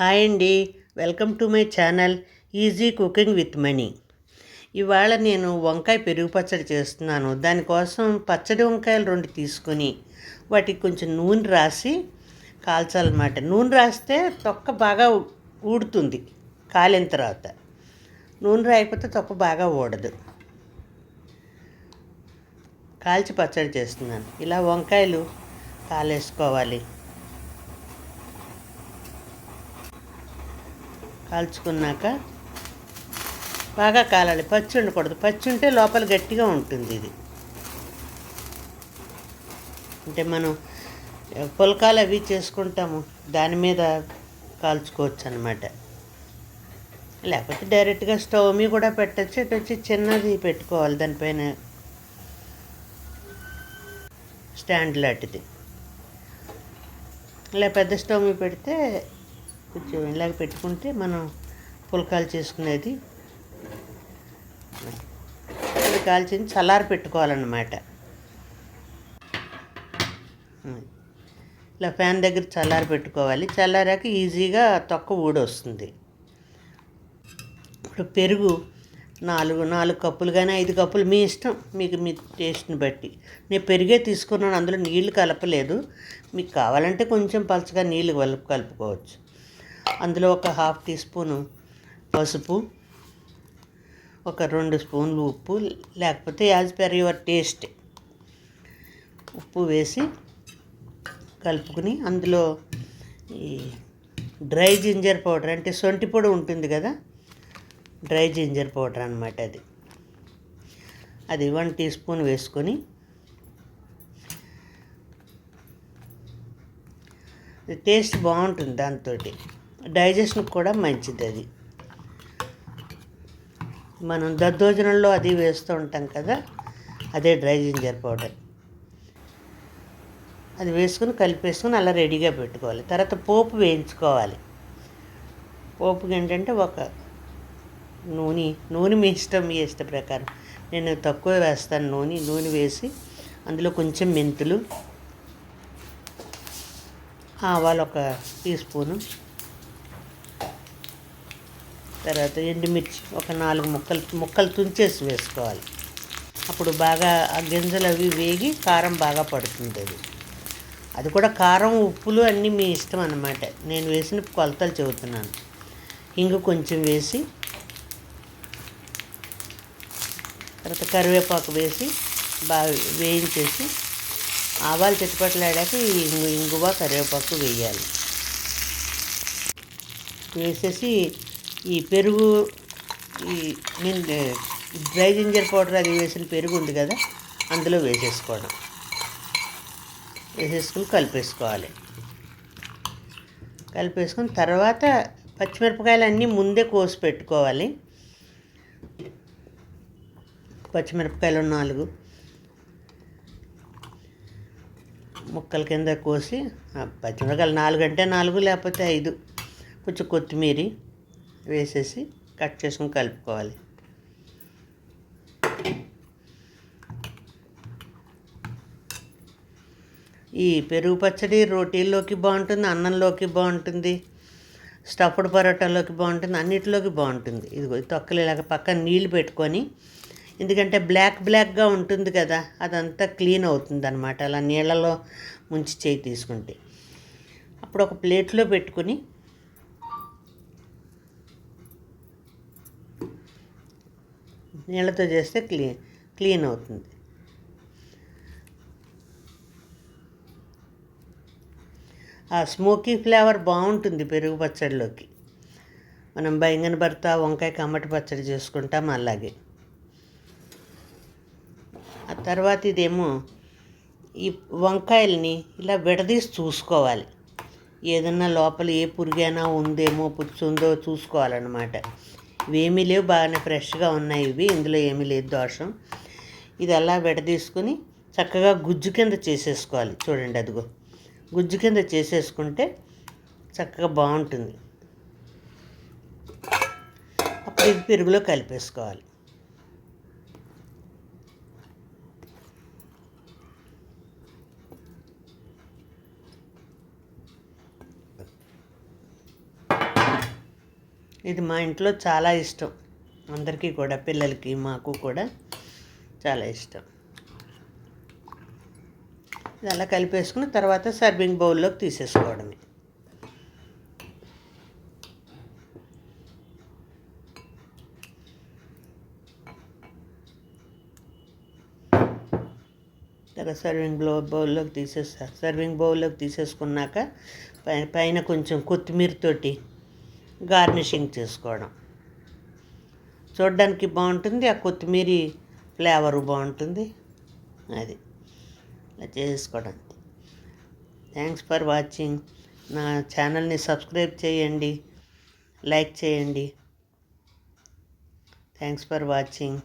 Hi అండి. Welcome to my channel easy cooking with Mani. ఇవాళ నేను వంకాయ పెరుగు పచ్చడి చేస్తున్నాను. దానికోసం పచ్చడి వంకాయలు రెండు తీసుకొని వాటికి కొంచెం నూనె రాసి కాల్చాలన్నమాట. నూనె రాస్తే తొక్క బాగా ఊడుతుంది కాలిన తర్వాత. నూనె రాయకపోతే తొక్క బాగా ఊడదు. కాల్చి పచ్చడి చేస్తున్నాను. ఇలా వంకాయలు కాలేసుకోవాలి. కాల్చుకున్నాక బాగా కాలాలి. పచ్చి ఉండకూడదు. పచ్చి ఉంటే లోపల గట్టిగా ఉంటుంది ఇది. అంటే మనం పులకాలు అవి చేసుకుంటాము. దాని మీద కాల్చుకోవచ్చు అనమాట లేకపోతే డైరెక్ట్గా స్టవ్ మీద కూడా పెట్టచ్చు. ఇటు వచ్చి చిన్నది పెట్టుకోవాలి. దానిపైన స్టాండ్ లాంటిది. ఇలా పెద్ద స్టవ్ మీద పెడితే కొంచెం ఇలాగ పెట్టుకుంటే మనం పుల్కాలు చేసుకునేది. ఇది కాల్చింది చల్లారి పెట్టుకోవాలన్నమాట. ఇలా ఫ్యాన్ దగ్గర చల్లారి పెట్టుకోవాలి. చల్లారాక ఈజీగా తొక్క ఊడొస్తుంది. ఇప్పుడు పెరుగు నాలుగు నాలుగు కప్పులు కానీ ఐదు కప్పులు మీ ఇష్టం. మీకు మీ టేస్ట్ని బట్టి. నేను పెరిగే తీసుకున్నాను అందులో నీళ్ళు కలపలేదు. మీకు కావాలంటే కొంచెం పలచగా నీళ్ళు కలుపు కలుపుకోవచ్చు అందులో ఒక హాఫ్ టీ స్పూను పసుపు ఒక రెండు స్పూన్లు ఉప్పు లేకపోతే యాజ్ పర్ యువర్ టేస్ట్ ఉప్పు వేసి కలుపుకుని అందులో ఈ డ్రై జింజర్ పౌడర్ అంటే సొంటి పొడి ఉంటుంది కదా డ్రై జింజర్ పౌడర్ అనమాట అది. అది వన్ టీ స్పూన్ వేసుకొని టేస్ట్ బాగుంటుంది దాంతో డైజెషన్కి కూడా మంచిది అది. మనం దద్దోజనంలో అది వేస్తూ ఉంటాం కదా అదే డ్రై జింజర్ పౌడర్. అది వేసుకుని కలిపేసుకుని అలా రెడీగా పెట్టుకోవాలి. తర్వాత పోపు వేయించుకోవాలి. పోపుకి ఏంటంటే ఒక నూనె నూనె మీ ఇష్టం మీ ఇష్ట ప్రకారం. నేను తక్కువ వేస్తాను నూనె నూనె వేసి అందులో కొంచెం మెంతులు ఆవాలు ఒక టీ స్పూను తర్వాత ఎండుమిర్చి ఒక నాలుగు ముక్కలు ముక్కలు తుంచేసి వేసుకోవాలి. అప్పుడు బాగా ఆ గింజలు అవి వేగి కారం బాగా పడుతుంది అది. అది కూడా కారం ఉప్పులు అన్నీ మీ ఇష్టం అన్నమాట. నేను వేసిన కొలతలు చెబుతున్నాను. ఇంగు కొంచెం వేసి తర్వాత కరివేపాకు వేసి బాగా వేయించేసి ఆవాలు చిట్టుపట్లాడాక ఈ ఇంగు ఇంగువ కరివేపాకు వేయాలి. వేసేసి ఈ పెరుగు ఈ మీన్ డ్రై జింజర్ పౌడర్ అది వేసిన పెరుగు ఉంది కదా అందులో వేసేసుకోవడం. వేసేసుకుని కలిపేసుకోవాలి. కలిపేసుకుని తర్వాత పచ్చిమిరపకాయలు అన్నీ ముందే కోసి పెట్టుకోవాలి. పచ్చిమిరపకాయలు నాలుగు. ముక్కల కింద కోసి పచ్చిమిరపకాయలు నాలుగు అంటే నాలుగు లేకపోతే ఐదు. కొంచెం కొత్తిమీర. వేసేసి కట్ చేసుకుని కలుపుకోవాలి. ఈ పెరుగు పచ్చడి రోటీల్లోకి బాగుంటుంది అన్నంలోకి బాగుంటుంది స్టఫ్డ్ పరోటాలోకి బాగుంటుంది అన్నిటిలోకి బాగుంటుంది. ఇదిగో తొక్కలు ఇలాగ పక్కన నీళ్ళు పెట్టుకొని ఎందుకంటే బ్లాక్ బ్లాక్గా ఉంటుంది కదా అదంతా క్లీన్ అవుతుంది అనమాట అలా నీళ్ళలో ముంచి చేయి తీసుకుంటే. అప్పుడు ఒక ప్లేట్లో పెట్టుకుని నీళ్ళతో చేస్తే క్లీన్ క్లీన్ అవుతుంది. ఆ స్మోకీ ఫ్లేవర్ బాగుంటుంది పెరుగు పచ్చడిలోకి. మనం బైంగన భర్త వంకాయ కమ్మటి పచ్చడి చేసుకుంటాం అలాగే. ఆ తర్వాత ఇదేమో ఈ వంకాయల్ని ఇలా విడదీసి చూసుకోవాలి. ఏదన్నా లోపల ఏ పురుగైనా ఉందేమో పుచ్చుందో చూసుకోవాలన్నమాట. ఇవేమీ లేవు బాగానే ఫ్రెష్గా ఉన్నాయి ఇవి ఇందులో ఏమీ లేదు దోషం. ఇది అలా విడదీసుకుని చక్కగా గుజ్జు కింద చేసేసుకోవాలి. చూడండి అదిగో. గుజ్జు కింద చేసేసుకుంటే చక్కగా బాగుంటుంది. అప్పుడు ఇది పెరుగులో కలిపేసుకోవాలి. ఇది మా ఇంట్లో చాలా ఇష్టం. అందరికీ కూడా పిల్లలకి మాకు కూడా చాలా ఇష్టం. ఇది అలా కలిపేసుకుని తర్వాత సర్వింగ్ బౌల్లోకి తీసేసుకోవడమే. తర్వాత సర్వింగ్ బ్లో బౌల్లోకి తీసేస్తా. సర్వింగ్ బౌల్లోకి తీసేసుకున్నాక పైన పైన కొంచెం కొత్తిమీరతోటి గార్నిషింగ్ చేసుకోవడం. చూడడానికి బాగుంటుంది ఆ కొత్తిమీర ఫ్లేవర్ బాగుంటుంది అది. ఇలా చేసుకోవడం. Thanks for watching. నా ఛానల్ని సబ్స్క్రైబ్ చేయండి లైక్ చేయండి. Thanks for watching.